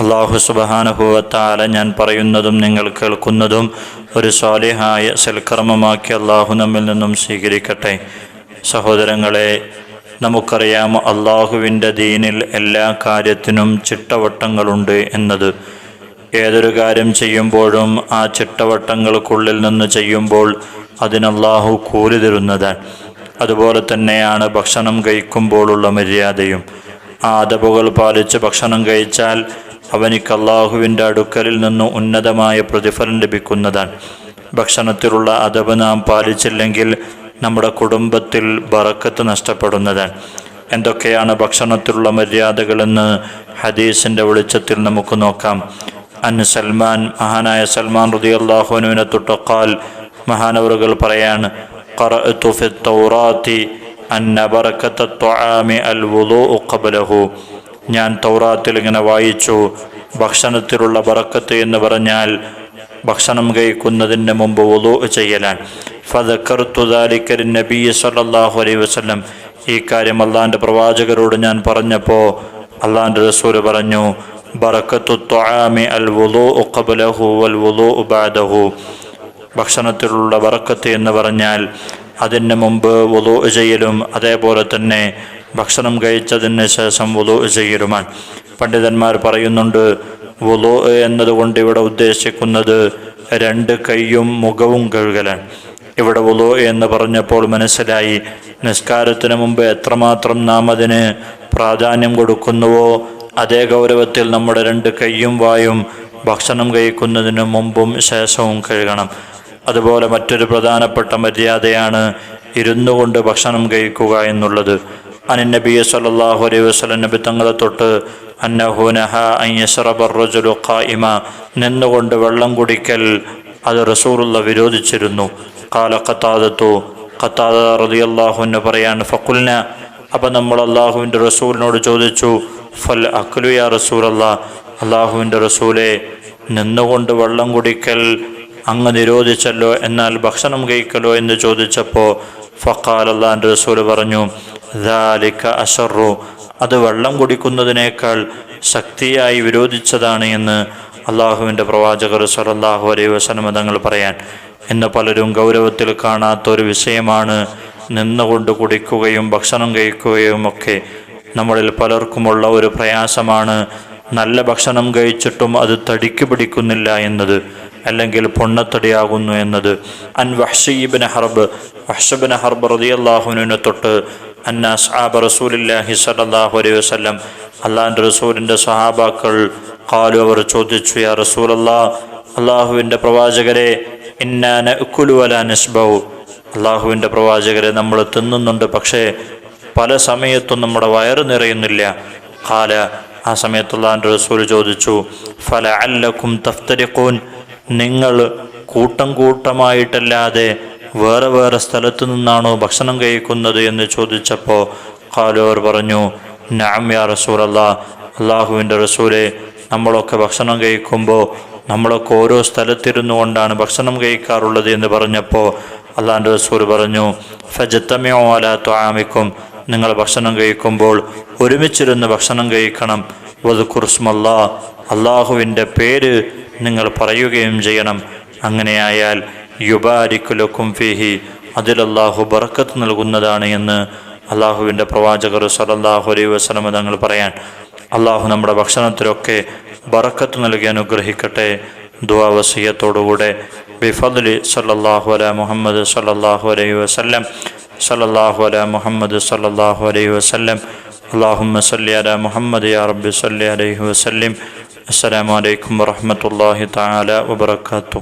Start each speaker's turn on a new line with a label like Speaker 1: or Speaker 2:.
Speaker 1: അള്ളാഹു സുബഹാനുഭവത്താല ഞാൻ പറയുന്നതും നിങ്ങൾ കേൾക്കുന്നതും ഒരു സ്വാലിഹായ സൽക്കർമ്മമാക്കി അള്ളാഹു നമ്മിൽ നിന്നും സ്വീകരിക്കട്ടെ. സഹോദരങ്ങളെ നമുക്കറിയാം അള്ളാഹുവിന്റെ ദീനിൽ എല്ലാ കാര്യത്തിനും ചിട്ടവട്ടങ്ങളുണ്ട് എന്നത്. ഏതൊരു കാര്യം ചെയ്യുമ്പോഴും ആ ചിട്ടവട്ടങ്ങൾക്കുള്ളിൽ നിന്ന് ചെയ്യുമ്പോൾ അതിനല്ലാഹു കൂലി തരുന്നതാണ് അതുപോലെ തന്നെയാണ് ഭക്ഷണം കഴിക്കുമ്പോഴുള്ള മര്യാദയും. ആ അതപുകൾ പാലിച്ച് ഭക്ഷണം കഴിച്ചാൽ അവനിക്ക് അള്ളാഹുവിന്റെ അടുക്കലിൽ നിന്ന് ഉന്നതമായ പ്രതിഫലം ലഭിക്കുന്നതാണ്. ഭക്ഷണത്തിലുള്ള അഥവ് നാം പാലിച്ചില്ലെങ്കിൽ നമ്മുടെ കുടുംബത്തിൽ ബറക്കത്ത് നഷ്ടപ്പെടുന്നതാണ്. എന്തൊക്കെയാണ് ഭക്ഷണത്തിലുള്ള മര്യാദകളെന്ന് ഹദീസിന്റെ വെളിച്ചത്തിൽ നമുക്ക് നോക്കാം. അൻ സൽമാൻ മഹാനായ സൽമാൻ റുദി അള്ളാഹുനുവിനെ തൊട്ടക്കാൽ മഹാനവറുകൾ പറയാണ് ഖറഅത്തു തൗറാത്തി അന്ന ബറക്കത്ത ത്വആമി അൽ വുളൂഉ ഖബലഹു. ഞാൻ തൗറാത്തിൽ ഇങ്ങനെ വായിച്ചു ഭക്ഷണത്തിലുള്ള ബറക്കത്ത് എന്ന് പറഞ്ഞാൽ ഭക്ഷണം കഴിക്കുന്നതിന് മുമ്പ് ഒതു ചെയ്യലാൻ ഫതക്കറുത്തുദാലിക്കർ നബി സല്ലാഹു അലൈ വസ്ലം ഈ കാര്യം അള്ളാന്റെ പ്രവാചകരോട് ഞാൻ പറഞ്ഞപ്പോൾ അള്ളാന്റെ റസൂൽ പറഞ്ഞു ബറക്കത്തു ത്വആമി അൽ വുലു ഖബ്ലഹു വൽ വുലു ബഅദഹു. ഭക്ഷണത്തിലുള്ള ബറക്കത്ത് എന്ന് പറഞ്ഞാൽ അതിന് മുമ്പ് വുലു ചെയ്യലും അതേപോലെ തന്നെ ഭക്ഷണം കഴിച്ചതിന് ശേഷം വുളു ചെയ്യരുമാൻ. പണ്ഡിതന്മാർ പറയുന്നുണ്ട് വുളു എന്നതുകൊണ്ട് ഇവിടെ ഉദ്ദേശിക്കുന്നത് രണ്ട് കൈയും മുഖവും കഴുകലാണ്. ഇവിടെ വുളു എന്ന് പറഞ്ഞപ്പോൾ മനസ്സിലായി നിസ്കാരത്തിന് മുമ്പ് എത്രമാത്രം നാം അതിന് പ്രാധാന്യം കൊടുക്കുന്നുവോ അതേ ഗൗരവത്തിൽ നമ്മുടെ രണ്ട് കൈയും വായും ഭക്ഷണം കഴിക്കുന്നതിന് മുമ്പും ശേഷവും കഴുകണം. അതുപോലെ മറ്റൊരു പ്രധാനപ്പെട്ട മര്യാദയാണ് ഇരുന്നു കൊണ്ട് ഭക്ഷണം കഴിക്കുക എന്നുള്ളത്. അനിൻ നബി സല്ലല്ലാഹു അലൈഹി വസല്ലം നബി തങ്ങളെ തൊട്ട് അന്നഹു നഹ അൻ യശ്റബ റജുലു ഖായിമ നിന്നുകൊണ്ട് വെള്ളം കുടിക്കൽ. അത് റസൂലുള്ള വിരോധിച്ചിരുന്നു. കാല ഖത്താദത്തു ഖത്താദ റളിയല്ലാഹു അൻഹു പറയാണ് ഫഖുൽന. അപ്പം നമ്മൾ അള്ളാഹുവിന്റെ റസൂലിനോട് ചോദിച്ചു ഫൽ അഖ്ലു യാ റസൂലല്ലാ? അള്ളാഹുവിന്റെ റസൂലെ നിന്നുകൊണ്ട് വെള്ളം കുടിക്കൽ അങ്ങ് നിരോധിച്ചല്ലോ എന്നാൽ ഭക്ഷണം കഴിക്കലോ? എന്ന് ചോദിച്ചപ്പോൾ ഫഖാൽ അള്ളാഹിന്റെ റസൂൽ പറഞ്ഞു. ദാലിക അഷറു അത് വെള്ളം കുടിക്കുന്നതിനേക്കാൾ ശക്തിയായി വിരോധിച്ചതാണ് എന്ന് അള്ളാഹുവിന്റെ പ്രവാചകർ സലല്ലാഹു അലൈഹി വസനമതങ്ങൾ പറയാൻ. ഇന്ന് പലരും ഗൗരവത്തിൽ കാണാത്ത ഒരു വിഷയമാണ് നിന്നുകൊണ്ട് കുടിക്കുകയും ഭക്ഷണം കഴിക്കുകയും ഒക്കെ. നമ്മളിൽ പലർക്കുമുള്ള ഒരു പ്രയാസമാണ് നല്ല ഭക്ഷണം കഴിച്ചിട്ടും അത് തടിക്ക് പിടിക്കുന്നില്ല എന്നത് അല്ലെങ്കിൽ പൊണ്ണത്തടിയാകുന്നു എന്നത്. അൻ വഹ്ഷീബിൻ ഹർബ്. വഹ്ഷബിൻ ഹർബ് റതിയല്ലാഹുവിനെ തൊട്ട് അന്ന അസ്ഹാബ് റസൂലില്ലാഹി സല്ലല്ലാഹു അലൈഹി വസല്ലം അള്ളാഹിന്റെ റസൂലിന്റെ സഹാബാക്കൾ കാലു അവർ ചോദിച്ചു യാ റസൂലല്ലാ അള്ളാഹുവിന്റെ പ്രവാചകരെ ഇന്നാന ഉക്കുലുവല നസ്ബൗ അള്ളാഹുവിന്റെ പ്രവാചകരെ നമ്മൾ തിന്നുന്നുണ്ട് പക്ഷേ പല സമയത്തും നമ്മുടെ വയറ് നിറയുന്നില്ല. കാല ആ സമയത്ത് എന്റെ റസൂൽ ചോദിച്ചു ഫല അല്ലക്കും തഫ്തരിഖൂൻ നിങ്ങൾ കൂട്ടം കൂട്ടമായിട്ടല്ലാതെ വേറെ വേറെ സ്ഥലത്തു നിന്നാണോ ഭക്ഷണം കഴിക്കുന്നത് എന്ന് ചോദിച്ചപ്പോൾ കാലോർ പറഞ്ഞു നാം യാ റസൂലല്ല അള്ളാഹുവിന്റെ റസൂലെ നമ്മളൊക്കെ ഭക്ഷണം കഴിക്കുമ്പോൾ നമ്മളൊക്കെ ഓരോ സ്ഥലത്തിരുന്നു കൊണ്ടാണ് ഭക്ഷണം കഴിക്കാറുള്ളത് എന്ന് പറഞ്ഞപ്പോൾ അള്ളാഹന്റെ റസൂൽ പറഞ്ഞു ഫജത്തമയോ അല ത്വാമിക്കും നിങ്ങൾ ഭക്ഷണം കഴിക്കുമ്പോൾ ഒരുമിച്ചിരുന്ന് ഭക്ഷണം കഴിക്കണം. വധുക്കുർസ്മല്ല അള്ളാഹുവിന്റെ പേര് നിങ്ങൾ പറയുകയും ചെയ്യണം. അങ്ങനെയായാൽ യുബാരിക്കുലക്കും ഫിഹി അതിലല്ലാഹു ബറക്കത്ത് നൽകുന്നതാണ് എന്ന് അള്ളാഹുവിന്റെ പ്രവാചകർ സലല്ലാഹു അലൈ വസ്ലമ തങ്ങൾ പറയാൻ അള്ളാഹു നമ്മുടെ ഭക്ഷണത്തിലൊക്കെ ബറക്കത്ത് നൽകി അനുഗ്രഹിക്കട്ടെ. ദുവാവസീയത്തോടുകൂടെ ബിഫദ്ലി സല്ലാഹു അല മുഹമ്മദ് സല്ലാഹു അലൈ വസ്ലം സല്ലാഹു അല മുഹമ്മദ് സല്ലാഹു അലൈ വസ്ലം അള്ളാഹുമ്മ സല്ലി അല മുഹമ്മദ് യാ റബ്ബി സല്ലി അലൈഹി വസ്ലിം അസ്സലാമലൈക്കും വറഹമത്തല്ലാഹി താല വബർക്കാത്തു